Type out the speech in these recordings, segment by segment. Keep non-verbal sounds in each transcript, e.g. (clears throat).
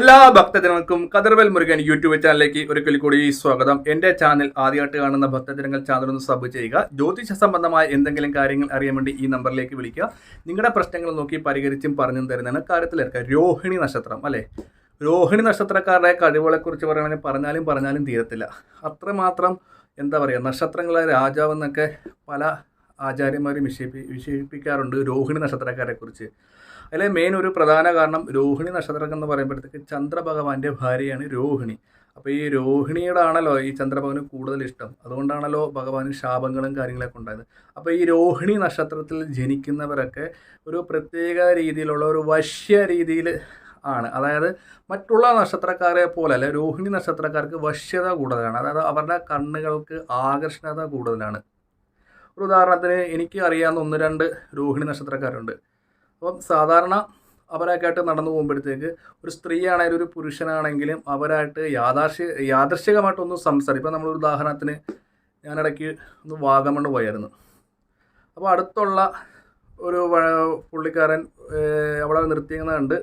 എല്ലാ ഭക്തജനങ്ങൾക്കും കതിർവൽ മുരുകൻ യൂട്യൂബ് ചാനലിലേക്ക് ഒരിക്കൽ കൂടി സ്വാഗതം. എന്റെ ചാനൽ ആദ്യമായിട്ട് കാണുന്ന ഭക്തജനങ്ങൾ ചാനൽ ഒന്ന് സബ് ചെയ്യുക. ജ്യോതിഷ സംബന്ധമായ എന്തെങ്കിലും കാര്യങ്ങൾ അറിയാൻ വേണ്ടി ഈ നമ്പറിലേക്ക് വിളിക്കുക. നിങ്ങളുടെ പ്രശ്നങ്ങൾ നോക്കി പരിഹരിച്ചും പറഞ്ഞും തരുന്നതാണ് കാര്യത്തിലേക്ക് രോഹിണി നക്ഷത്രം അല്ലെ? രോഹിണി നക്ഷത്രക്കാരുടെ കഴിവുകളെ കുറിച്ച് പറയുകയാണെങ്കിൽ പറഞ്ഞാലും പറഞ്ഞാലും തീരത്തില്ല. അത്രമാത്രം എന്താ പറയുക നക്ഷത്രങ്ങളെ രാജാവെന്നൊക്കെ പല ആചാര്യന്മാരും വിശേഷി വിശേഷിപ്പിക്കാറുണ്ട് രോഹിണി നക്ഷത്രക്കാരെ കുറിച്ച്. അതിലെ മെയിൻ ഒരു പ്രധാന കാരണം രോഹിണി നക്ഷത്രം എന്ന് പറയുമ്പോഴത്തേക്ക് ചന്ദ്രഭഗവാന്റെ ഭാര്യയാണ് രോഹിണി. അപ്പോൾ ഈ രോഹിണിയുടെ ആണല്ലോ ഈ ചന്ദ്രഭഗവന് കൂടുതൽ ഇഷ്ടം. അതുകൊണ്ടാണല്ലോ ഭഗവാന് ശാപങ്ങളും കാര്യങ്ങളൊക്കെ ഉണ്ടായത്. അപ്പോൾ ഈ രോഹിണി നക്ഷത്രത്തിൽ ജനിക്കുന്നവരൊക്കെ ഒരു പ്രത്യേക രീതിയിലുള്ള ഒരു വശ്യ രീതിയിൽ ആണ്. അതായത് മറ്റുള്ള നക്ഷത്രക്കാരെ പോലെ അല്ല രോഹിണി നക്ഷത്രക്കാർക്ക് വശ്യത കൂടുതലാണ്. അതായത് അവരുടെ കണ്ണുകൾക്ക് ആകർഷണത കൂടുതലാണ്. ഒരു ഉദാഹരണത്തിന് എനിക്ക് അറിയാവുന്ന ഒന്ന് രണ്ട് രോഹിണി നക്ഷത്രക്കാരുണ്ട്. അപ്പം സാധാരണ അവരൊക്കെ ആയിട്ട് നടന്നു പോകുമ്പോഴത്തേക്ക് ഒരു സ്ത്രീയാണെങ്കിലും ഒരു പുരുഷനാണെങ്കിലും അവരായിട്ട് യാഥാർശ്യ യാദർശികമായിട്ടൊന്നും സംസാരിക്കും ഇപ്പം നമ്മളൊരു ഉദാഹരണത്തിന് ഞാനിടയ്ക്ക് ഒന്ന് വാഗമണ് പോയായിരുന്നു. അപ്പോൾ അടുത്തുള്ള ഒരു പുള്ളിക്കാരൻ അവിടെ നിർത്തിയെന്ന് കണ്ട്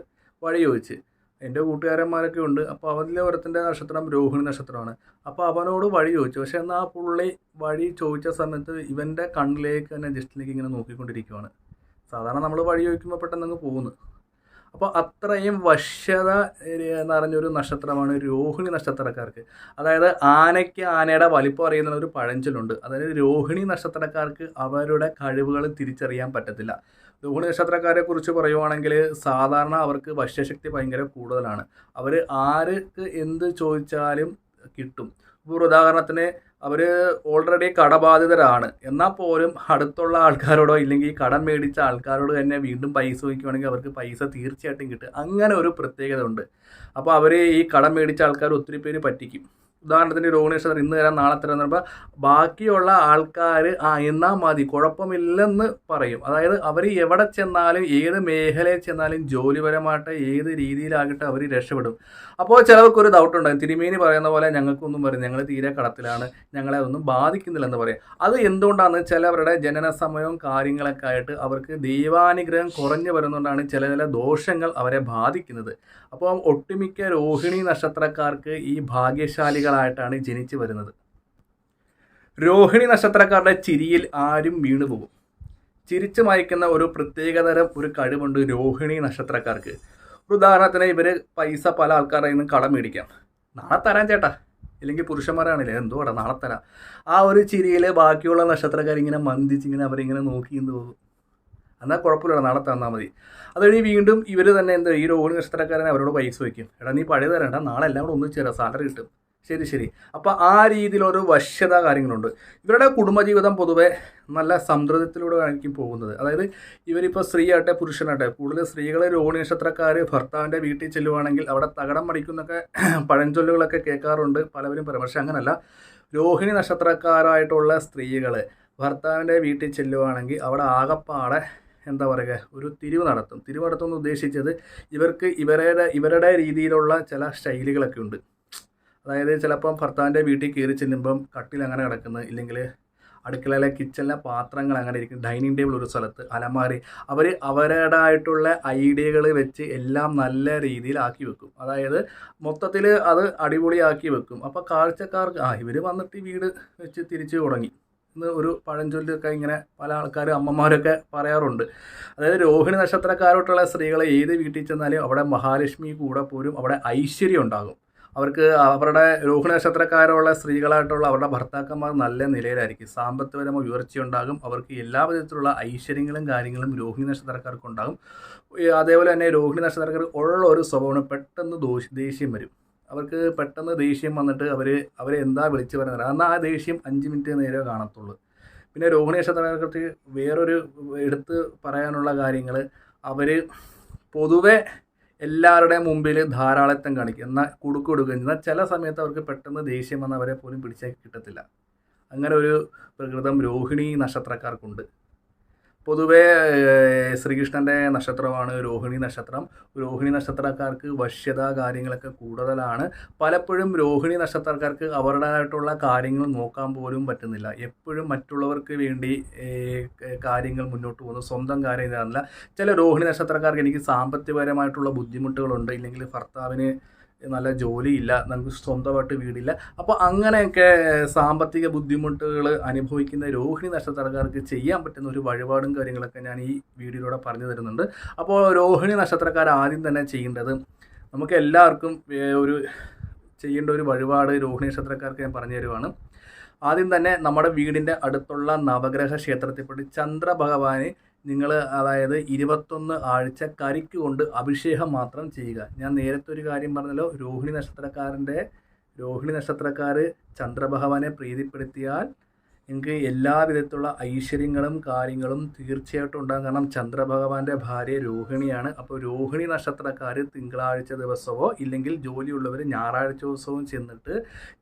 വഴി ചോദിച്ച്. എന്റെ കൂട്ടുകാരന്മാരൊക്കെ ഉണ്ട്. അപ്പോൾ അവനിലെ ഒരുത്തിന്റെ നക്ഷത്രം രോഹിണി നക്ഷത്രമാണ്. അപ്പോൾ അവനോട് വഴി ചോദിച്ചു. പക്ഷേ എന്നാൽ ആ പുള്ളി വഴി ചോദിച്ച സമയത്ത് ഇവന്റെ കണ്ണിലേക്ക് തന്നെ ജസ്റ്റിലേക്ക് ഇങ്ങനെ നോക്കിക്കൊണ്ടിരിക്കുവാണ്. സാധാരണ നമ്മൾ വഴി ചോദിക്കുമ്പോൾ പെട്ടെന്ന് അങ്ങ് പോകുന്നു. അപ്പോൾ അത്രയും വശ്യത നിറഞ്ഞൊരു നക്ഷത്രമാണ് രോഹിണി നക്ഷത്രക്കാർക്ക്. അതായത് ആനയ്ക്ക് ആനയുടെ വലിപ്പം അറിയുന്ന ഒരു പഴഞ്ചൊല്ലുണ്ട്. അതായത് രോഹിണി നക്ഷത്രക്കാർക്ക് അവരുടെ കഴിവുകൾ തിരിച്ചറിയാൻ പറ്റത്തില്ല. നക്ഷത്രക്കാരെ കുറിച്ച് പറയുവാണെങ്കിൽ സാധാരണ അവർക്ക് ഭക്ഷ്യശക്തി ഭയങ്കര കൂടുതലാണ്. അവർ ആർക്ക് എന്ത് ചോദിച്ചാലും കിട്ടും. ഇപ്പോൾ ഉദാഹരണത്തിന് അവർ ഓൾറെഡി കടബാധിതരാണ്. എന്നാൽ പോലും അടുത്തുള്ള ആൾക്കാരോടോ ഇല്ലെങ്കിൽ കടം മേടിച്ച ആൾക്കാരോട് തന്നെ വീണ്ടും പൈസ ചോദിക്കുവാണെങ്കിൽ അവർക്ക് പൈസ തീർച്ചയായിട്ടും കിട്ടും. അങ്ങനെ ഒരു പ്രത്യേകത ഉണ്ട് അപ്പോൾ അവർ ഈ കടം മേടിച്ച ആൾക്കാർ ഒത്തിരി പേര് പറ്റിക്കും. ഉദാഹരണത്തിന് രോഹിണി നക്ഷത്രം ഇന്ന് തരാം നാളെ തരാം എന്ന് പറയുമ്പോൾ ബാക്കിയുള്ള ആൾക്കാർ ആ എന്നാൽ മതി കുഴപ്പമില്ലെന്ന് പറയും. അതായത് അവർ എവിടെ ചെന്നാലും ഏത് മേഖലയിൽ ചെന്നാലും ജോലിപരമായിട്ട് ഏത് രീതിയിലാകട്ടെ അവർ രക്ഷപ്പെടും. അപ്പോൾ ചിലർക്ക് ഒരു ഡൗട്ട് ഉണ്ടാകും തിരുമേനി പറയുന്ന പോലെ ഞങ്ങൾക്കൊന്നും പറയും ഞങ്ങൾ തീരെ കടത്തിലാണ് ഞങ്ങളെ അതൊന്നും ബാധിക്കുന്നില്ലെന്ന് പറയും. അത് എന്തുകൊണ്ടാണ് ചിലവരുടെ ജനന സമയവും കാര്യങ്ങളൊക്കെ ആയിട്ട് അവർക്ക് ദൈവാനുഗ്രഹം കുറഞ്ഞു വരുന്നതുകൊണ്ടാണ് ചില ചില ദോഷങ്ങൾ അവരെ ബാധിക്കുന്നത്. അപ്പോൾ ഒട്ടുമിക്ക രോഹിണി നക്ഷത്രക്കാർക്ക് ഈ ഭാഗ്യശാലികളായിട്ടാണ് ജനിച്ചു വരുന്നത്. രോഹിണി നക്ഷത്രക്കാരുടെ ചിരിയിൽ ആരും വീണു പോകും. ചിരിച്ചു മയക്കുന്ന ഒരു പ്രത്യേകതരം ഒരു കഴിവുണ്ട് രോഹിണി നക്ഷത്രക്കാർക്ക്. ഉദാഹരണത്തിന് ഇവർ പൈസ പല ആൾക്കാരുടെ നിന്നും കടം മേടിക്കാം. നാളെ തരാം ചേട്ടാ. ഇല്ലെങ്കിൽ പുരുഷന്മാരാണില്ലേ എന്തുവാടാ നാളെ തരാം. ആ ഒരു ചിരിയിൽ ബാക്കിയുള്ള നക്ഷത്രക്കാർ ഇങ്ങനെ മന്ദിച്ചിങ്ങനെ അവരിങ്ങനെ നോക്കി എന്ന് പോകും. എന്നാൽ കുഴപ്പമില്ല നാളെ തന്നാൽ മതി. അതുകഴിഞ്ഞ് വീണ്ടും ഇവർ തന്നെ എന്താ ഈ രോഹിണി നക്ഷത്രക്കാരനെ അവരോട് പൈസ വയ്ക്കും. എടാ നീ പഴയ തരണ്ട നാളെ എല്ലാം കൂടെ ഒന്നിച്ചു തരാം. സാലറി കിട്ടും. ശരി ശരി. അപ്പോൾ ആ രീതിയിൽ രീതിയിലൊരു വശ്യത കാര്യങ്ങളുണ്ട്. ഇവരുടെ കുടുംബജീവിതം പൊതുവെ നല്ല സംതൃപ്തിയിലൂടെ ആയിരിക്കും പോകുന്നത്. അതായത് ഇവരിപ്പോൾ സ്ത്രീ ആട്ടെ പുരുഷനാട്ടെ കൂടുതൽ സ്ത്രീകൾ രോഹിണി നക്ഷത്രക്കാർ ഭർത്താവിന്റെ വീട്ടിൽ ചെല്ലുവാണെങ്കിൽ അവിടെ തകടം മടിക്കുന്നൊക്കെ (clears throat) പഴഞ്ചൊല്ലുകളൊക്കെ കേൾക്കാറുണ്ട്. പലവരും പറയും. പക്ഷെ അങ്ങനല്ല. രോഹിണി നക്ഷത്രക്കാരായിട്ടുള്ള സ്ത്രീകൾ ഭർത്താവിന്റെ വീട്ടിൽ ചെല്ലുവാണെങ്കിൽ അവിടെ ആകപ്പാടെ എന്താ പറയുക ഒരു തിരിവ് നടത്തും. തിരിവ് നടത്തുമെന്ന് ഉദ്ദേശിച്ചത് ഇവർക്ക് ഇവരുടെ ഇവരുടെ രീതിയിലുള്ള ചില ശൈലികളൊക്കെ ഉണ്ട്. അതായത് ചിലപ്പം ഭർത്താവിന്റെ വീട്ടിൽ കയറി ചെല്ലുമ്പം കട്ടിൽ അങ്ങനെ കിടക്കുന്നത് ഇല്ലെങ്കിൽ അടുക്കളയിലെ കിച്ചണിലെ പാത്രങ്ങൾ അങ്ങനെ ഇരിക്കും ഡൈനിങ് ടേബിൾ ഒരു സ്ഥലത്ത് അലമാരി. അവർ അവരുടേതായിട്ടുള്ള ഐഡിയകൾ വെച്ച് എല്ലാം നല്ല രീതിയിലാക്കി വെക്കും. അതായത് മൊത്തത്തിൽ അത് അടിപൊളിയാക്കി വെക്കും. അപ്പോൾ കാഴ്ചക്കാർക്ക് ആ ഇവർ വന്നിട്ട് വീട് വെച്ച് തിരിച്ചു തുടങ്ങി. എന്ന് ഒരു പഴഞ്ചൊല്ലൊക്കെ ഇങ്ങനെ പല ആൾക്കാരും അമ്മമാരൊക്കെ പറയാറുണ്ട്. അതായത് രോഹിണി നക്ഷത്രക്കാരോട്ടുള്ള സ്ത്രീകളെ ഏത് വീട്ടിൽ ചെന്നാലും അവിടെ മഹാലക്ഷ്മി കൂടെ പോരും അവിടെ ഐശ്വര്യം ഉണ്ടാകും. അവർക്ക് അവരുടെ രോഹിണി നക്ഷത്രക്കാരുള്ള സ്ത്രീകളായിട്ടുള്ള അവരുടെ ഭർത്താക്കന്മാർ നല്ല നിലയിലായിരിക്കും. സാമ്പത്തികപരമോ ഉയർച്ചയുണ്ടാകും. അവർക്ക് എല്ലാ വിധത്തിലുള്ള ഐശ്വര്യങ്ങളും കാര്യങ്ങളും രോഹിണി നക്ഷത്രക്കാർക്ക് ഉണ്ടാകും. അതേപോലെ തന്നെ രോഹിണി നക്ഷത്രക്കാർക്ക് ഉള്ള ഒരു സ്വഭാവമാണ് പെട്ടെന്ന് ദോഷ ദേഷ്യം വരും. അവർക്ക് പെട്ടെന്ന് ദേഷ്യം വന്നിട്ട് അവർ അവരെ എന്താ വിളിച്ചു പറയുന്നത് എന്നാൽ ആ ദേഷ്യം അഞ്ച് മിനിറ്റ് നേരെ കാണത്തുള്ളൂ. പിന്നെ രോഹിണി നക്ഷത്രക്കാർക്ക് വേറൊരു എടുത്ത് പറയാനുള്ള കാര്യങ്ങൾ അവർ പൊതുവെ എല്ലാവരുടെയും മുമ്പിൽ ധാരാളിത്തം കാണിക്കും. എന്നാൽ കുടുക്ക് കൊടുക്കുകയും എന്നാൽ ചില സമയത്ത് അവർക്ക് പെട്ടെന്ന് ദേഷ്യം വന്ന് അവരെ പോലും പിടിച്ചാൽ കിട്ടത്തില്ല. അങ്ങനെ ഒരു പ്രകൃതം രോഹിണി നക്ഷത്രക്കാർക്കുണ്ട്. പൊതുവേ ശ്രീകൃഷ്ണന്റെ നക്ഷത്രമാണ് രോഹിണി നക്ഷത്രം. രോഹിണി നക്ഷത്രക്കാർക്ക് വശ്യത കാര്യങ്ങളൊക്കെ കൂടുതലാണ്. പലപ്പോഴും രോഹിണി നക്ഷത്രക്കാർക്ക് അവരുടേതായിട്ടുള്ള കാര്യങ്ങൾ നോക്കാൻ പോലും പറ്റുന്നില്ല. എപ്പോഴും മറ്റുള്ളവർക്ക് വേണ്ടി കാര്യങ്ങൾ മുന്നോട്ട് പോകുന്നു. സ്വന്തം കാര്യം ഇതാണല്ല. ചില രോഹിണി നക്ഷത്രക്കാർക്ക് എനിക്ക് സാമ്പത്തികപരമായിട്ടുള്ള ബുദ്ധിമുട്ടുകളുണ്ട്. ഇല്ലെങ്കിൽ ഭർത്താവിന് നല്ല ജോലിയില്ല നമുക്ക് സ്വന്തമായിട്ട് വീടില്ല. അപ്പോൾ അങ്ങനെയൊക്കെ സാമ്പത്തിക ബുദ്ധിമുട്ടുകൾ അനുഭവിക്കുന്ന രോഹിണി നക്ഷത്രക്കാർക്ക് ചെയ്യാൻ പറ്റുന്ന ഒരു വഴിപാടും കാര്യങ്ങളൊക്കെ ഞാൻ ഈ വീഡിയോയിലൂടെ പറഞ്ഞു തരുന്നുണ്ട്. അപ്പോൾ രോഹിണി നക്ഷത്രക്കാർ ആദ്യം തന്നെ ചെയ്യേണ്ടത് നമുക്ക് എല്ലാവർക്കും ഒരു ചെയ്യേണ്ട ഒരു വഴിപാട് രോഹിണി നക്ഷത്രക്കാർക്ക് ഞാൻ പറഞ്ഞു തരുവാണ്. ആദ്യം തന്നെ നമ്മുടെ വീടിന്റെ അടുത്തുള്ള നവഗ്രഹ ക്ഷേത്രത്തിൽ പോയി ചന്ദ്രഭഗവാന് നിങ്ങൾ അതായത് ഇരുപത്തൊന്ന് ആഴ്ച കരിക്ക് കൊണ്ട് അഭിഷേകം മാത്രം ചെയ്യുക. ഞാൻ നേരത്തെ ഒരു കാര്യം പറഞ്ഞല്ലോ. രോഹിണി നക്ഷത്രക്കാരന്റെ രോഹിണി നക്ഷത്രക്കാർ ചന്ദ്രഭഗവാനെ പ്രീതിപ്പെടുത്തിയാൽ നിങ്ങൾക്ക് എല്ലാവിധത്തിലുള്ള ഐശ്വര്യങ്ങളും കാര്യങ്ങളും തീർച്ചയായിട്ടും ഉണ്ടാകും. കാരണം ചന്ദ്രഭഗവാന്റെ ഭാര്യ രോഹിണിയാണ്. അപ്പോൾ രോഹിണി നക്ഷത്രക്കാർ തിങ്കളാഴ്ച ദിവസമോ ഇല്ലെങ്കിൽ ജോലിയുള്ളവർ ഞായറാഴ്ച ദിവസവും ചെന്നിട്ട്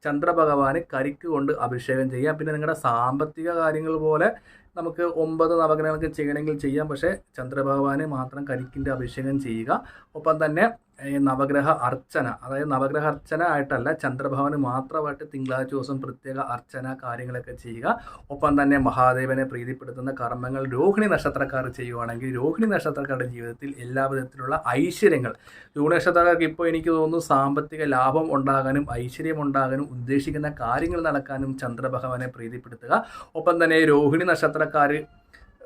ചന്ദ്രഭഗവാന് കരിക്ക് കൊണ്ട് അഭിഷേകം ചെയ്യുക. പിന്നെ നിങ്ങളുടെ സാമ്പത്തിക കാര്യങ്ങൾ പോലെ നമുക്ക് ഒമ്പത് നവഗ്രഹങ്ങൾക്ക് ചെയ്യണമെങ്കിൽ ചെയ്യാം. പക്ഷേ ചന്ദ്രഭഗവാനെ മാത്രം കരിക്കിന്റെ അഭിഷേകം ചെയ്യുക. ഒപ്പം തന്നെ നവഗ്രഹ അർച്ചന അതായത് നവഗ്രഹ അർച്ചന ആയിട്ടല്ല ചന്ദ്രഭവന് മാത്രമായിട്ട് തിങ്കളാഴ്ച ദിവസം പ്രത്യേക അർച്ചന കാര്യങ്ങളൊക്കെ ചെയ്യുക. ഒപ്പം തന്നെ മഹാദേവനെ പ്രീതിപ്പെടുത്തുന്ന കർമ്മങ്ങൾ രോഹിണി നക്ഷത്രക്കാർ ചെയ്യുവാണെങ്കിൽ രോഹിണി നക്ഷത്രക്കാരുടെ ജീവിതത്തിൽ എല്ലാ വിധത്തിലുള്ള ഐശ്വര്യങ്ങൾ. രോഹിണി നക്ഷത്രക്കാർക്ക് ഇപ്പോൾ എനിക്ക് തോന്നുന്നു സാമ്പത്തിക ലാഭം ഉണ്ടാകാനും ഐശ്വര്യം ഉണ്ടാകാനും ഉദ്ദേശിക്കുന്ന കാര്യങ്ങൾ നടക്കാനും ചന്ദ്രഭഗവാനെ പ്രീതിപ്പെടുത്തുക. ഒപ്പം തന്നെ രോഹിണി നക്ഷത്രക്കാർ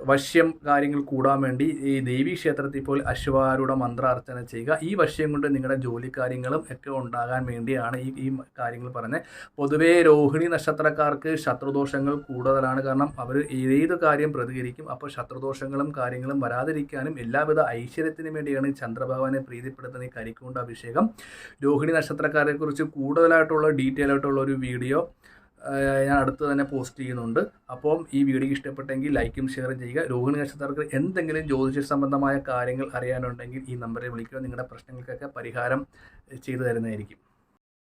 വശ്യം കാര്യങ്ങൾ കൂടാൻ വേണ്ടി ഈ ദേവീ ക്ഷേത്രത്തിൽ പോയി അശ്വാരൂഢ മന്ത്രാർച്ചന ചെയ്യുക. ഈ വശ്യം കൊണ്ട് നിങ്ങളുടെ ജോലി കാര്യങ്ങളും ഒക്കെ ഉണ്ടാകാൻ വേണ്ടിയാണ് ഈ ഈ കാര്യങ്ങൾ പറഞ്ഞത്. പൊതുവേ രോഹിണി നക്ഷത്രക്കാർക്ക് ശത്രുദോഷങ്ങൾ കൂടുതലാണ്. കാരണം അവർ ഏത് കാര്യം പ്രതികരിക്കും അപ്പോൾ ശത്രുദോഷങ്ങളും കാര്യങ്ങളും വരാതിരിക്കാനും എല്ലാവിധ ഐശ്വര്യത്തിനും വേണ്ടിയാണ് ചന്ദ്രഭഗവാനെ പ്രീതിപ്പെടുത്തുന്ന ഈ കരിക്കൊണ്ട് അഭിഷേകം. രോഹിണി നക്ഷത്രക്കാരെക്കുറിച്ച് കൂടുതലായിട്ടുള്ള ഡീറ്റെയിൽ ആയിട്ടുള്ള ഒരു വീഡിയോ ഞാൻ അടുത്ത് തന്നെ പോസ്റ്റ് ചെയ്യുന്നുണ്ട്. അപ്പം ഈ വീഡിയോ ഇഷ്ടപ്പെട്ടെങ്കിൽ ലൈക്കും ഷെയറും ചെയ്യുക. രോഹിണി നക്ഷത്രക്കാർക്ക് എന്തെങ്കിലും ജ്യോതിഷ സംബന്ധമായ കാര്യങ്ങൾ അറിയാനുണ്ടെങ്കിൽ ഈ നമ്പറിൽ വിളിക്കുക. നിങ്ങളുടെ പ്രശ്നങ്ങൾക്കൊക്കെ പരിഹാരം ചെയ്തു തരുന്നതായിരിക്കും.